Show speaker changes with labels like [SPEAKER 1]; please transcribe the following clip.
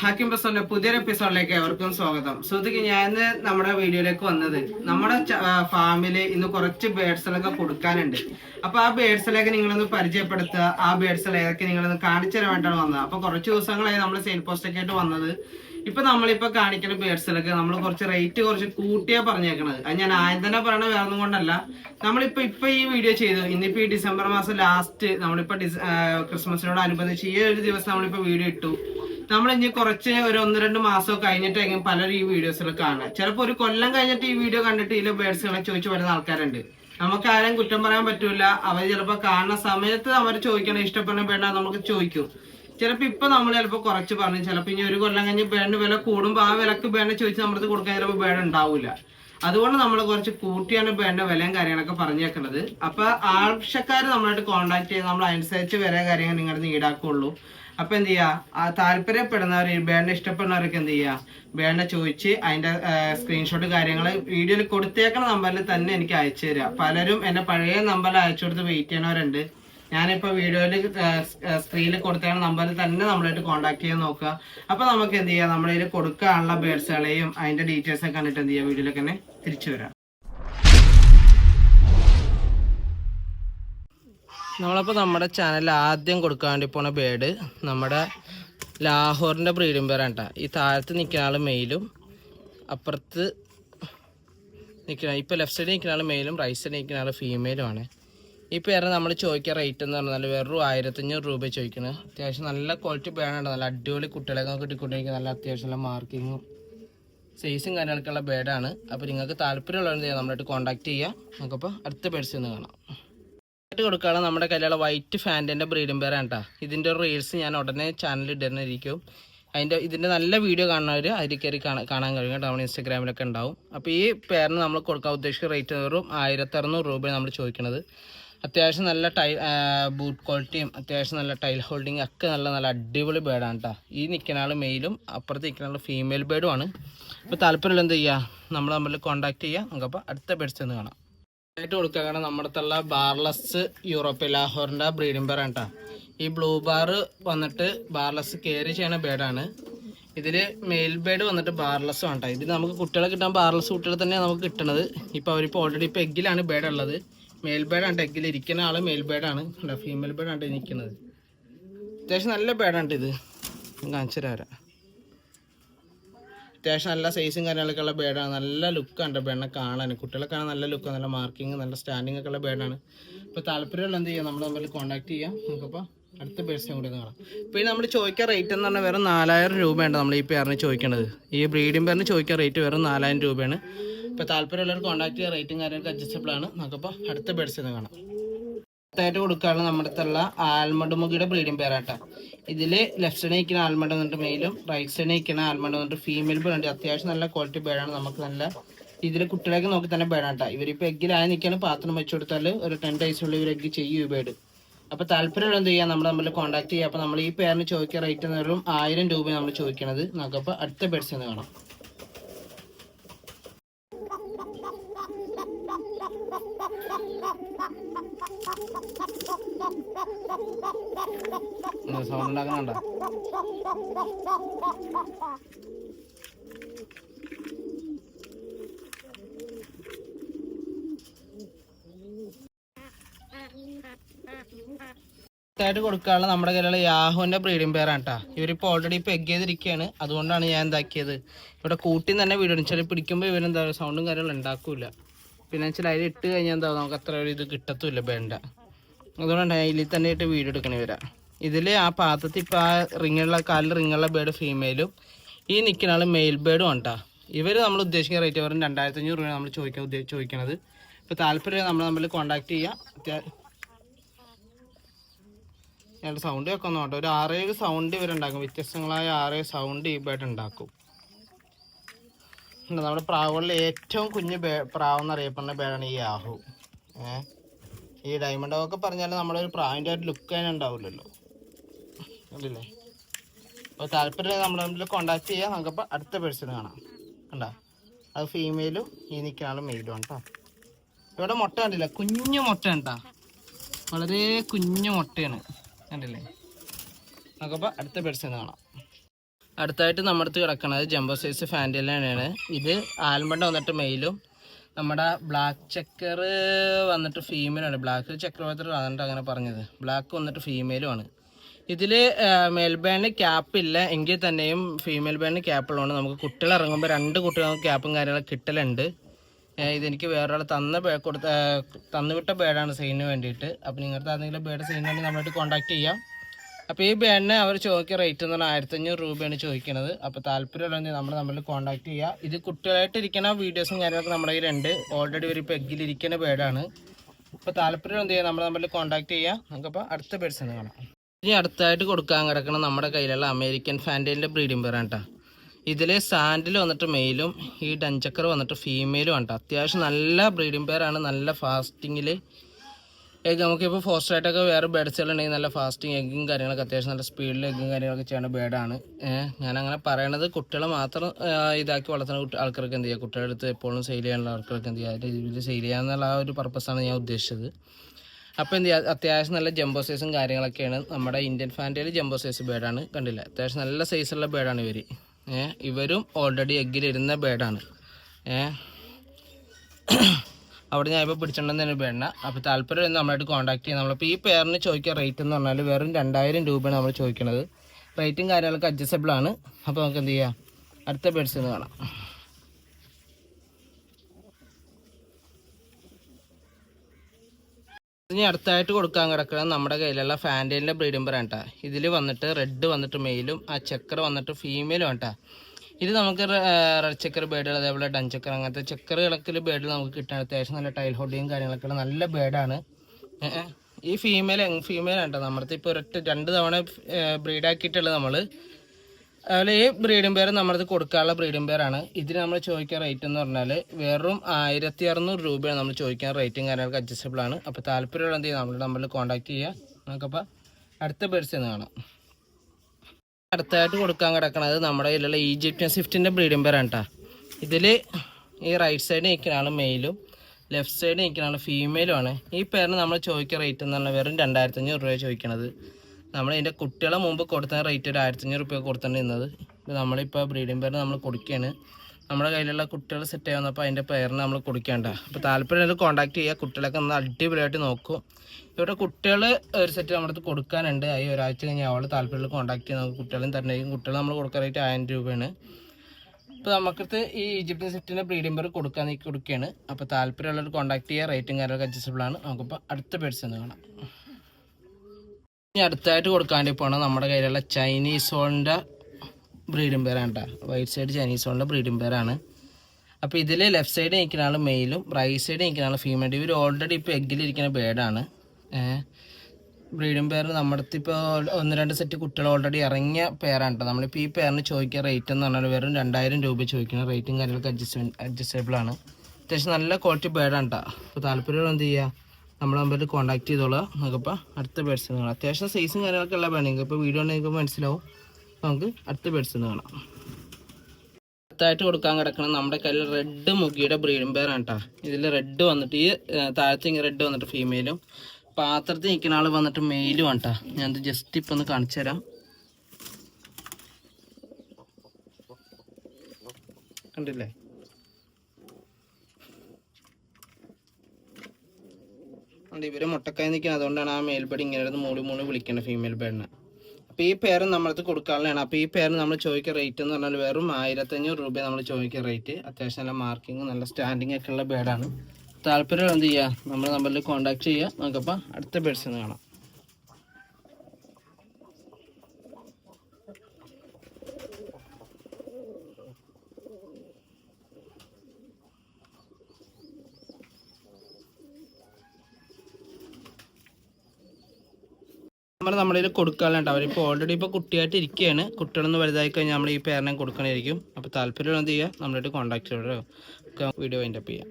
[SPEAKER 1] ഹാക്കിം പ്രസോന്റെ പുതിയൊരു എപ്പിസോഡിലേക്ക് എവർക്കും സ്വാഗതം. സുഹൃത്തുക്ക് ഞാൻ ഇന്ന് നമ്മുടെ വീഡിയോയിലേക്ക് വന്നത് നമ്മുടെ ഫാമിൽ ഇന്ന് കുറച്ച് ബേഡ്സിലൊക്കെ കൊടുക്കാനുണ്ട്. അപ്പൊ ആ ബേഡ്സിലേക്ക് നിങ്ങളൊന്ന് പരിചയപ്പെടുത്തുക. ആ ബേഡ്സിൽ ഏതൊക്കെ നിങ്ങളൊന്ന് കാണിച്ചു തരാൻ വന്നത്. അപ്പൊ കുറച്ച് ദിവസങ്ങളായി നമ്മൾ സെയിൽ പോസ്റ്റൊക്കെ ആയിട്ട് വന്നത്. ഇപ്പൊ നമ്മളിപ്പോ കാണിക്കുന്ന ബേഡ്സിലൊക്കെ നമ്മൾ കുറച്ച് റേറ്റ് കുറച്ച് കൂട്ടിയാ പറഞ്ഞേക്കണത്. അത് ഞാൻ ആദ്യം തന്നെ പറയണത് വേറെ ഒന്നും കൊണ്ടല്ല. നമ്മളിപ്പോ ഇപ്പൊ ഈ വീഡിയോ ചെയ്തു ഇന്നിപ്പോ ഈ ഡിസംബർ മാസം ലാസ്റ്റ് നമ്മളിപ്പോ ക്രിസ്മസിനോട് അനുബന്ധിച്ച് ഈ ഒരു ദിവസം നമ്മളിപ്പോ വീഡിയോ ഇട്ടു. നമ്മൾ ഇനി കുറച്ച് ഒരു ഒന്ന് രണ്ട് മാസം കഴിഞ്ഞിട്ടായിരിക്കും പലരും ഈ വീഡിയോസിൽ കാണുക. ചിലപ്പോൾ ഒരു കൊല്ലം കഴിഞ്ഞിട്ട് ഈ വീഡിയോ കണ്ടിട്ട് ഇതിലെ ബേഡ്സുകളെ ചോദിച്ചു വരുന്ന ആൾക്കാരുണ്ട്. നമുക്ക് ആരെയും കുറ്റം പറയാൻ പറ്റൂല. അവർ ചിലപ്പോൾ കാണുന്ന സമയത്ത് അവർ ചോദിക്കണം ഇഷ്ടപ്പെടുന്ന ബേഡ നമുക്ക് ചോദിക്കും. ചിലപ്പോൾ ഇപ്പൊ നമ്മൾ ചിലപ്പോൾ കുറച്ച് പറഞ്ഞു. ചിലപ്പോൾ ഇനി ഒരു കൊല്ലം കഴിഞ്ഞ് ബേഡിന് വില കൂടുമ്പോൾ ആ വിലക്ക് ബേഡിനെ ചോദിച്ച് നമ്മുടെ കൊടുക്കാൻ ചിലപ്പോൾ ബേഡ് ഉണ്ടാവില്ല അതുകൊണ്ട് നമ്മൾ കുറച്ച് കൂട്ടിയാണ് ബേഡിന്റെ വിലയും കാര്യങ്ങളൊക്കെ പറഞ്ഞേക്കുന്നത്. അപ്പൊ ആവശ്യക്കാർ നമ്മളായിട്ട് കോൺടാക്ട് ചെയ്ത് നമ്മൾ അനുസരിച്ച് വരെ കാര്യങ്ങൾ നിങ്ങളുടെ ഈടാക്കുള്ളൂ. അപ്പൊ എന്ത് ചെയ്യാ? ആ താല്പര്യപ്പെടുന്നവർ ഈ ഇഷ്ടപ്പെടുന്നവർക്ക് എന്ത് ചെയ്യാ? ബേഡിനെ ചോദിച്ച് അതിന്റെ സ്ക്രീൻഷോട്ട് കാര്യങ്ങൾ വീഡിയോയിൽ കൊടുത്തേക്കുന്ന നമ്പറിൽ തന്നെ എനിക്ക് അയച്ചു തരിക പലരും എന്റെ പഴയ നമ്പറിൽ അയച്ചു കൊടുത്ത് വെയിറ്റ് ചെയ്യണവരുണ്ട് ഞാനിപ്പോ വീഡിയോയിൽ സ്ക്രീനിൽ കൊടുത്ത നമ്പറിൽ തന്നെ നമ്മളായിട്ട് കോൺടാക്ട് ചെയ്യാൻ നോക്കുക. അപ്പൊ നമുക്ക് എന്ത് ചെയ്യാം? നമ്മുടെ കയ്യിൽ കൊടുക്കാനുള്ള ബേഡ്സുകളെയും അതിന്റെ ഡീറ്റെയിൽസ് ഒക്കെ കണ്ടിട്ട് എന്ത് ചെയ്യാം? വീഡിയോയിലേക്ക് തന്നെ തിരിച്ചു വരാം. നമ്മളപ്പോൾ നമ്മുടെ ചാനലിൽ ആദ്യം കൊടുക്കാൻ വേണ്ടി പോണ ബേഡ് നമ്മുടെ ലാഹോറിന്റെ ബ്രീഡിംഗ് പേരാണ് കേട്ടോ ഈ താഴത്ത് നിൽക്കുന്ന ആൾ മെയിലും അപ്പുറത്ത് നിൽക്കുന്ന ഇപ്പോൾ ലെഫ്റ്റ് സൈഡിൽ നിൽക്കുന്ന ആൾ മെയിലും റൈറ്റ് സൈഡിൽ നിൽക്കുന്ന ആൾ ഫീമെയിലും ആണ്. ഈ പേര് നമ്മൾ ചോദിക്കുക റേറ്റ് എന്ന് പറഞ്ഞാൽ വെറും ആയിരത്തഞ്ഞൂറ് രൂപ ചോദിക്കുന്നത് അത്യാവശ്യം നല്ല ക്വാളിറ്റി ബേഡാണ് നല്ല അടിപൊളി കുട്ടികളൊക്കെ കിട്ടിക്കൊണ്ടിരിക്കുക നല്ല അത്യാവശ്യം നല്ല മാർക്കിങ്ങും സൈസും കാര്യങ്ങളൊക്കെയുള്ള ബേഡാണ് അപ്പോൾ നിങ്ങൾക്ക് താല്പര്യമുള്ളവർ എന്ത് ചെയ്യാം നമ്മളായിട്ട് കോൺടാക്ട് ചെയ്യുക നമുക്കപ്പോൾ അടുത്ത പേഴ്സ് ഒന്ന് കാണാം. ആയിട്ട് കൊടുക്കുകയാണ് നമ്മുടെ കയ്യിലുള്ള വൈറ്റ് ഫാന്റിന്റെ ബ്രീഡിംഗ് പേരാണ് കേട്ടോ ഇതിന്റെ റീൽസ് ഞാൻ ഉടനെ ചാനലിൽ ഇടുന്നിരിക്കും അതിന്റെ ഇതിന്റെ നല്ല വീഡിയോ കാണുന്നവർ അതിൽ കയറി കാണാൻ കാണാൻ കഴിയും കേട്ടോ. നമ്മുടെ ഇൻസ്റ്റാഗ്രാമിലൊക്കെ ഉണ്ടാവും. അപ്പോൾ ഈ പേരിന് നമ്മൾ കൊടുക്കാൻ ഉദ്ദേശിച്ച റേറ്റ് വെറും ആയിരത്തി അറുന്നൂറ് രൂപയാണ് നമ്മൾ ചോദിക്കുന്നത് അത്യാവശ്യം നല്ല ടൈ ബൂട്ട് ക്വാളിറ്റിയും അത്യാവശ്യം നല്ല ടൈൽ ഹോൾഡിങ് ഒക്കെ നല്ല നല്ല അടിപൊളി ബേഡാണ് കേട്ടോ ഈ നിൽക്കുന്ന ആൾ മെയിലും അപ്പുറത്ത് നിൽക്കുന്ന ആൾ ഫീമെയിൽ ബേഡുമാണ് അപ്പോൾ താല്പര്യമുള്ള എന്ത് ചെയ്യുക നമ്മൾ തമ്മിൽ കോൺടാക്ട് ചെയ്യുക നമുക്കപ്പോൾ അടുത്ത ബേഡ്സ് എന്ന് കാണാം. ആയിട്ട് കൊടുക്കുക കാരണം നമ്മുടെ തള്ള ബാർലസ് ലാഹോറിന്റെ ബ്രീഡിംഗ് ബേർ കേട്ടോ ഈ ബ്ലൂ ബാർ വന്നിട്ട് ബാർലസ് കയറി ചെയ്യുന്ന ബേഡാണ് ഇതിൽ മെയിൽ ബേഡ് വന്നിട്ട് ബാർലസ് വേണ്ട ഇത് നമുക്ക് കുട്ടികളെ കിട്ടാൻ ബാർലസ് കുട്ടികളെ തന്നെയാണ് നമുക്ക് കിട്ടണത്. ഇപ്പോൾ അവരിപ്പോൾ ഓൾറെഡി ഇപ്പോൾ എഗ്ഗിലാണ് ബേഡ് ഉള്ളത്. മെയിൽ ബേഡാണ് എഗ്ഗിൽ ഇരിക്കുന്ന ആൾ മെയിൽ ബേഡാണ് അല്ല ഫീമെയിൽ ബേഡാണ് നിൽക്കുന്നത്. അത്യാവശ്യം നല്ല ബേഡാണ് ഇത്. കാണിച്ചു തരാം അത്യാവശ്യം നല്ല സൈസും കാര്യങ്ങളൊക്കെ ഉള്ള ബേഡാണ് നല്ല ലുക്കാണ് ബേഡിനെ കാണാൻ. കുട്ടികളെ കാണാൻ നല്ല ലുക്ക് നല്ല മാർക്കിങ് നല്ല സ്റ്റാൻഡിങ് ഒക്കെ ഉള്ള ബേഡാണ് ഇപ്പോൾ താല്പര്യമുള്ള എന്ത് ചെയ്യാം? നമ്മൾ തമ്മിൽ കോൺടാക്ട് ചെയ്യാം. നമുക്കപ്പോൾ അടുത്ത ബേഡ്സിനെ കൂടി കാണാം. പിന്നെ നമ്മൾ ചോദിക്കാൻ റേറ്റ് എന്ന് പറഞ്ഞാൽ വെറും നാലായിരം രൂപയാണ് നമ്മൾ ഈ പേരിന് ചോദിക്കുന്നത് ഈ ബ്രീഡിംഗ് പേരിന് ചോദിക്കാൻ റേറ്റ് വെറും നാലായിരം രൂപയാണ്. ഇപ്പോൾ താല്പര്യമുള്ളവർ കോൺടാക്ട് ചെയ്യുക റേറ്റും കാര്യങ്ങളൊക്കെ അഡ്ജസ്റ്റബിൾ ആണ്. നമുക്കപ്പോൾ അടുത്ത ബേഡ്സ് ബേഡ്സിനെ കാണാം. അടുത്തായിട്ട് കൊടുക്കാനുള്ള നമ്മുടെ അടുത്തുള്ള ആൽമണ്ട് മുഖിയുടെ ബ്രീഡിംഗ് പേരാട്ട ഇതിൽ ലെഫ്റ്റ് സൈഡിൽ നിൽക്കുന്ന ആൽമണ്ട് എന്നിട്ട് മെയിലും റൈറ്റ് സൈഡിൽ നിൽക്കുന്ന ആൽമണ്ട് എന്നിട്ട് ഫീമെയിൽ ബേഡുണ്ട് അത്യാവശ്യം നല്ല ക്വാളിറ്റി ബേഡാണ് നമുക്ക് നല്ല ഇതിൽ കുട്ടികളൊക്കെ നോക്കി തന്നെ ബേഡാട്ട ഇവരിപ്പോൾ എഗ്ഗിലായി നിൽക്കുകയാണ് പാത്രം വെച്ച് കൊടുത്താൽ ഒരു ടെൻ ഡേയ്സുള്ളിൽ ഇവർ എഗ്ഗ് ചെയ്യും ഈ ബേഡ് അപ്പോൾ താല്പര്യമുള്ള എന്ത് ചെയ്യാം? നമ്മൾ തമ്മിൽ കോൺടാക്ട് ചെയ്യുക അപ്പോൾ നമ്മൾ ഈ പേരിന് ചോദിക്കുക റേറ്റ് വെറും ആയിരം രൂപയാണ് നമ്മൾ ചോദിക്കുന്നത് നമുക്കപ്പോൾ അടുത്ത ബേഡ്സ് എന്ന് കാണാം. സൗണ്ട് ഉണ്ടാക്കുന്നുണ്ടോ കൊടുക്കാനുള്ള നമ്മുടെ കയ്യിലുള്ള യാഹുവിന്റെ ബ്രീഡിംഗ് പേരാണ് കേട്ടോ. ഇവരിപ്പോൾ ഓൾറെഡി ഇപ്പോൾ എഗ് ചെയ്തിരിക്കുകയാണ്. അതുകൊണ്ടാണ് ഞാൻ എന്താക്കിയത്. ഇവിടെ കൂട്ടി തന്നെ വീട് ചെറിയ പിടിക്കുമ്പോൾ ഇവരെന്താ സൗണ്ടും കാര്യങ്ങളും ഉണ്ടാക്കൂല. പിന്നെ അതിൽ ഇട്ട് കഴിഞ്ഞാൽ എന്താ നമുക്ക് അത്ര ഒരു ഇത് കിട്ടത്തുമില്ല വേണ്ട അതുകൊണ്ടാണ് അതിൽ തന്നെ ഇട്ട് വീട് എടുക്കണേ വരാം. ഇതിൽ ആ പാത്രത്തിൽ ഇപ്പോൾ ആ റിങ്ങുള്ള കാലിൽ റിങ്ങുള്ള ബേഡ് ഫീമെയിലും ഈ നിൽക്കുന്ന ആൾ മെയിൽ ബേഡും ഉണ്ടാ ഇവർ നമ്മൾ ഉദ്ദേശിക്കുന്ന റേറ്റ് വെറും രണ്ടായിരത്തി അഞ്ഞൂറ് രൂപയാണ് നമ്മൾ ചോദിക്കാൻ ഉദ്ദേശിച്ച് ചോദിക്കണത്. ഇപ്പോൾ താല്പര്യം നമ്മൾ തമ്മിൽ കോൺടാക്ട് ചെയ്യാം. അത്യാ ഞങ്ങളുടെ സൗണ്ട് വെക്കൊന്നും കേട്ടോ ഒരു ആറേഴ് സൗണ്ട് ഇവരുണ്ടാക്കും. വ്യത്യസ്തങ്ങളായ ആറേഴ് സൗണ്ട് ഈ ബേഡ് ഉണ്ടാക്കും. ഉണ്ട്, നമ്മുടെ പ്രാവുകളിൽ ഏറ്റവും കുഞ്ഞ് പ്രാവ് എന്നറിയപ്പെടുന്ന പേരാണ് ഈ യാഹു. ഏഹ് ഈ ഡയമണ്ട് ഒക്കെ പറഞ്ഞാൽ നമ്മളൊരു പ്രാവിന്റെ ഒരു ലുക്ക് തന്നെ ഉണ്ടാവില്ലല്ലോ. കണ്ടില്ലേ? അപ്പോൾ താല്പര്യം നമ്മൾ തമ്മിൽ കോണ്ടാക്ട് ചെയ്യാം. നമുക്കപ്പോൾ അടുത്ത പേഴ്സൺ കാണാം. കണ്ടോ? അത് ഫീമെയിലും ഈ നിൽക്കുന്ന ആൾ മെയിലും കേട്ടോ ഇവിടെ മുട്ട കണ്ടില്ല? കുഞ്ഞു മുട്ട കേട്ടോ വളരെ കുഞ്ഞു മുട്ടയാണ്. കണ്ടില്ലേ? നമുക്കപ്പോൾ അടുത്ത പേഴ്സൺ കാണാം. അടുത്തായിട്ട് നമ്മുടെ കിടക്കുന്നത് ജംബോ സൈസ് ഫാന്റലാണ് ഇത് ആൽമണ്ട് വന്നിട്ട് മെയിലും. നമ്മുടെ ബ്ലാക്ക് ചെക്കർ വന്നിട്ട് ഫീമെയിലാണ് ബ്ലാക്ക് ചക്രവർത്തി വന്നിട്ട് അങ്ങനെ പറഞ്ഞത്. ബ്ലാക്ക് വന്നിട്ട് ഫീമെയിലുമാണ്. ഇതിൽ മെൽബേണിന് ക്യാപ്പ് ഇല്ല. എങ്കിൽ തന്നെയും ഫീമെയിൽ ബേണിന് ക്യാപ്പ് ഉള്ളതുകൊണ്ട് നമുക്ക് കുട്ടികൾ ഇറങ്ങുമ്പോൾ രണ്ട് കുട്ടികൾക്ക് ക്യാപ്പും കാര്യങ്ങളൊക്കെ കിട്ടലുണ്ട്. ഇതെനിക്ക് വേറൊരാൾ തന്ന ബേ കൊടുത്ത തന്നുവിട്ട ബേഡാണ് സെയിന് വേണ്ടിയിട്ട്. അപ്പോൾ നിങ്ങൾക്ക് ആരെങ്കിലും ബേഡ് സെയിന് വേണ്ടി നമ്മളായിട്ട് കോൺടാക്ട് ചെയ്യാം. അപ്പോൾ ഈ ബാനിന് അവർ ചോദിക്കുന്ന റേറ്റ് എന്ന് പറഞ്ഞാൽ ആയിരത്തഞ്ഞൂറ് രൂപയാണ് ചോദിക്കുന്നത് അപ്പോൾ താല്പര്യമുള്ളതെങ്കിൽ നമ്മൾ നമ്മൾ കോൺടാക്ട് ചെയ്യുക. ഇത് കുട്ടികളായിട്ട് ഇരിക്കുന്ന വീഡിയോസും കാര്യങ്ങളൊക്കെ നമ്മുടെ കയ്യിലുണ്ട്. ഓൾറെഡി ഒരു പെഗിലിരിക്കുന്ന ബേഡാണ് അപ്പോൾ താല്പര്യം എന്ത് ചെയ്യുക നമ്മൾ നമ്മൾ കോൺടാക്ട് ചെയ്യുക. നമുക്കപ്പോൾ അടുത്ത പേഴ്സൺ കാണാം. ഇനി അടുത്തായിട്ട് കൊടുക്കാൻ കിടക്കണം നമ്മുടെ കയ്യിലുള്ള അമേരിക്കൻ ഫാൻഡേലിന്റെ ബ്രീഡിംഗ് പേരാണ് കേട്ടോ. ഇതിൽ സാൻഡിൽ വന്നിട്ട് മെയിലും ഈ ഡഞ്ചക്കർ വന്നിട്ട് ഫീമെയിലും ആണ്. അത്യാവശ്യം നല്ല ബ്രീഡിംഗ് പേരാണ്. നല്ല ഫാസ്റ്റിങ്ങിൽ എഗ് നമുക്കിപ്പോൾ ഫോസ്റ്ററായിട്ടൊക്കെ വേറെ ബേഡ്സുകളുണ്ടെങ്കിൽ നല്ല ഫാസ്റ്റിംഗ് എഗ്ഗും കാര്യങ്ങളൊക്കെ അത്യാവശ്യം നല്ല സ്പീഡിൽ എഗ്ഗും കാര്യങ്ങളൊക്കെ ചെയ്യുന്ന ബേഡാണ് ഞാനങ്ങനെ പറയണത് കുട്ടികളെ മാത്രം ഇതാക്കി വളർത്തുന്ന ആൾക്കാർക്ക് എന്ത് ചെയ്യുക കുട്ടികളുടെ അടുത്ത് എപ്പോഴും സെയിൽ ചെയ്യാനുള്ള ആൾക്കാർക്ക് എന്ത് ചെയ്യുക രീതിയിൽ സെയിൽ ചെയ്യാന്നുള്ള ആ ഒരു പർപ്പസാണ് ഞാൻ ഉദ്ദേശിച്ചത്. അപ്പോൾ എന്ത് ചെയ്യുക അത്യാവശ്യം നല്ല ജംബോ സൈസും കാര്യങ്ങളൊക്കെയാണ് നമ്മുടെ ഇന്ത്യൻ ഫാന്റയിൽ ജംബോ സൈസ് ബേഡാണ് കണ്ടില്ല? അത്യാവശ്യം നല്ല സൈസുള്ള ബേഡാണ് ഇവർ ഇവരും. ഓൾറെഡി എഗ്ഗിലിരുന്ന ബേഡാണ് ഏഹ് അവിടെ ഞാൻ ഇപ്പോൾ പിടിച്ചിട്ടുണ്ടെന്ന് വേണ്ട അപ്പോൾ താല്പര്യം നമ്മളായിട്ട് കോൺടാക്ട് ചെയ്യാം നമ്മളിപ്പോൾ ഈ പേരിന് ചോദിക്കുക റേറ്റ് എന്ന് പറഞ്ഞാൽ വെറും രണ്ടായിരം രൂപയാണ് നമ്മൾ ചോദിക്കുന്നത് റേറ്റും കാര്യങ്ങളൊക്കെ അഡ്ജസ്റ്റബിൾ ആണ്. അപ്പോൾ നമുക്ക് എന്ത് ചെയ്യാം? അടുത്ത ബേഡ്സ് ഒന്ന് കാണാം. ഇനി അടുത്തായിട്ട് കൊടുക്കാൻ കിടക്കുന്നത് നമ്മുടെ കയ്യിലുള്ള ഫാന്റൈലിന്റെ ബ്രീഡിംബർ ആണ് കേട്ടോ ഇതിൽ വന്നിട്ട് റെഡ് വന്നിട്ട് മെയിലും ആ ചെക്കർ വന്നിട്ട് ഫീമെയിലും ആണ് കേട്ടോ ഇത് നമുക്ക് റെഡ് ചക്കർ ബേഡുകൾ അതേപോലെ ഡൺ ചക്കർ അങ്ങനത്തെ ചക്കർ കണക്കിൽ ബേഡ് നമുക്ക് കിട്ടാൻ അത്യാവശ്യം നല്ല ടൈൽ ഹോഡിയും കാര്യങ്ങളൊക്കെ നല്ല ബേഡാണ്. ഈ ഫീമെയിൽ യങ് ഫീമെയിൽ ആണ് നമ്മുടെ ഇപ്പോൾ ഒരൊറ്റ രണ്ട് തവണ ബ്രീഡാക്കിയിട്ടുള്ളത് നമ്മൾ അതുപോലെ ഈ ബ്രീഡിംഗ് പേര് നമ്മളത് കൊടുക്കാനുള്ള ബ്രീഡിംഗ് പേരാണ്. ഇതിന് നമ്മൾ ചോദിക്കാൻ റേറ്റ് എന്ന് പറഞ്ഞാൽ വെറും ആയിരത്തി അറുന്നൂറ് രൂപയാണ് നമ്മൾ ചോദിക്കാൻ റേറ്റും കാര്യങ്ങളൊക്കെ അഡ്ജസ്റ്റബിൾ ആണ്. അപ്പോൾ താല്പര്യമുള്ള എന്ത് ചെയ്യുക നമ്മൾ നമ്മളിൽ കോൺടാക്ട് ചെയ്യുക നമുക്കപ്പോൾ അടുത്ത പേഴ്സ് എന്ന് കാണാം. അടുത്തായിട്ട് കൊടുക്കാൻ കിടക്കണത് നമ്മുടെ കയ്യിലുള്ള ഈജിപ്ഷ്യൻ സ്വിഫ്റ്റിന്റെ ബ്രീഡിംഗ് പേരാണ് കേട്ടോ. ഇതിൽ ഈ റൈറ്റ് സൈഡ് നിൽക്കുന്ന ആൾ മെയിലും ലെഫ്റ്റ് സൈഡ് നിൽക്കുന്ന ആൾ ഫീമെയിലും ആണ്. ഈ പേരിന് നമ്മൾ ചോദിക്കുന്ന റേറ്റ് എന്ന് പറഞ്ഞാൽ വെറും രണ്ടായിരത്തി അഞ്ഞൂറ് രൂപ ചോദിക്കണത്. നമ്മൾ ഇതിന്റെ കുട്ടികളെ മുമ്പ് കൊടുത്ത റേറ്റ് ഒരു ആയിരത്തി അഞ്ഞൂറ് രൂപ കൊടുത്തിട്ടുണ്ട് ഇന്നത്. നമ്മളിപ്പോൾ ബ്രീഡിംഗ് പേര് നമ്മൾ കൊടുക്കുകയാണ്. നമ്മുടെ കയ്യിലുള്ള കുട്ടികൾ സെറ്റ് ചെയ്യാൻ വന്നപ്പോൾ അതിന്റെ പേരിന് നമ്മൾ കൊടുക്കേണ്ട. അപ്പോൾ താല്പര്യം കോൺടാക്ട് ചെയ്യുക. കുട്ടികളൊക്കെ ഒന്ന് അടിപൊളിയായിട്ട് നോക്കും. ഇവിടെ കുട്ടികൾ ഒരു സെറ്റ് നമ്മുടെ അടുത്ത് കൊടുക്കാനുണ്ട്. ഈ ഒരാഴ്ച കഴിഞ്ഞ് അവൾ താല്പര്യത്തിൽ കോൺടാക്ട് നമുക്ക് കുട്ടികളും തരണേക്കും കുട്ടികൾ നമ്മൾ കൊടുക്കാൻ റേറ്റ് ആയിരം രൂപയാണ്. ഇപ്പോൾ നമുക്കടുത്ത് ഈ ഈജിപ്ഷ്യൻ സെറ്റിന്റെ ബ്രീഡിംഗ് പേര് കൊടുക്കാൻ കൊടുക്കുകയാണ്. അപ്പോൾ താല്പര്യമുള്ളവർ കോൺടാക്ട് ചെയ്യുക. റേറ്റും കാര്യങ്ങളൊക്കെ അഡ്ജസ്റ്റബിൾ ആണ്. നമുക്കിപ്പോൾ അടുത്ത പേഴ്സ് എന്ന് കാണാം. ഇനി അടുത്തായിട്ട് കൊടുക്കാൻ വേണ്ടി പോകണം നമ്മുടെ കയ്യിലുള്ള ചൈനീസ് ഹോളിന്റെ ബ്രീഡിംഗ് പേരാണ് കേട്ടോ വൈറ്റ് സൈഡ് ചൈനീസ് ഹോളിന്റെ ബ്രീഡിംഗ് പേരാണ് അപ്പോൾ ഇതിൽ ലെഫ്റ്റ് സൈഡ് നിൽക്കുന്ന ആൾ മെയിലും റൈറ്റ് സൈഡ് നിൽക്കുന്ന ആൾ ഫീമെയിൽ ഇവർ ഓൾറെഡി ഇപ്പോൾ എഗ്ഗിലിരിക്കുന്ന ബേഡാണ് ബ്രീഡിംഗ് പേര് നമ്മുടെ ഇപ്പോൾ ഒന്ന് രണ്ട് സെറ്റ് കുട്ടികൾ ഓൾറെഡി ഇറങ്ങിയ പേരാണ് കേട്ടോ നമ്മളിപ്പോൾ ഈ പേരിന് ചോദിക്കുക റേറ്റ് എന്ന് പറഞ്ഞാൽ വെറും രണ്ടായിരം രൂപ ചോദിക്കുന്ന റേറ്റും കാര്യങ്ങളൊക്കെ അഡ്ജസ്റ്റ് അഡ്ജസ്റ്റബിൾ ആണ്. അത്യാവശ്യം നല്ല ക്വാളിറ്റി ബേഡാണ് കേട്ടോ അപ്പോൾ താല്പര്യം എന്ത് ചെയ്യുക നമ്മളെ നമ്പറിൽ കോൺടാക്ട് ചെയ്തോളാം നമുക്കിപ്പോൾ അടുത്ത ബേഡ്സ് അത്യാവശ്യം സൈസും കാര്യങ്ങളൊക്കെ ഉള്ള വേണമെങ്കിൽ ഇപ്പോൾ വീഡിയോ ഉണ്ടെങ്കിൽ മനസ്സിലാവും. നമുക്ക് അടുത്ത ബേഡ്സ് കാണാം. അടുത്തായിട്ട് കൊടുക്കാൻ കിടക്കണം നമ്മുടെ കയ്യിൽ റെഡ് മുഗിയുടെ ബ്രീഡും പേരാണ് കേട്ടോ ഇതിൽ റെഡ് വന്നിട്ട് ഈ താഴത്തെ റെഡ് വന്നിട്ട് ഫീമെയിലും പാത്രത്തിൽ നിൽക്കുന്ന ആൾ വന്നിട്ട് മെയിലും ആണ് കേട്ടോ ഞാനത് ജസ്റ്റ് ഇപ്പം ഒന്ന് കാണിച്ചു തരാം. കണ്ടില്ലേ? ഇവർ മുട്ടക്കായി നിൽക്കുന്നത് അതുകൊണ്ടാണ് ആ മേൽപടി ഇങ്ങനെ മൂളി മൂളി വിളിക്കുന്നത് ഫീമെയിൽ ബേഡിനെ അപ്പോൾ ഈ പേര് നമ്മളത് കൊടുക്കാനുള്ളതാണ്. അപ്പോൾ ഈ പേര് നമ്മൾ ചോദിക്കുന്ന റേറ്റ് എന്ന് പറഞ്ഞാൽ വെറും ആയിരത്തഞ്ഞൂറ് രൂപ നമ്മൾ ചോദിക്കുന്ന റേറ്റ് അത്യാവശ്യം നല്ല മാർക്കിങ് നല്ല സ്റ്റാൻഡിങ് ഒക്കെ ഉള്ള ബേഡാണ് താല്പര്യം എന്ത് ചെയ്യുക നമ്മൾ നമ്പറിൽ കോൺടാക്ട് ചെയ്യുക നമുക്കപ്പോൾ അടുത്ത ബേഡ്സ് കാണാം. നമ്മൾ നമ്മളിൽ കൊടുക്കാനുണ്ട് അവരിപ്പോൾ ഓൾറെഡി ഇപ്പോൾ കുട്ടിയായിട്ട് ഇരിക്കുകയാണ് കുട്ടികളൊന്ന് വലുതായി കഴിഞ്ഞാൽ നമ്മൾ ഈ പേരനെ കൊടുക്കണമായിരിക്കും അപ്പോൾ താല്പര്യം എന്ത് ചെയ്യുക? നമ്മളായിട്ട് കോൺടാക്ട് ചെയ്യുക വീഡിയോ വൈൻഡപ്പ് ചെയ്യാം.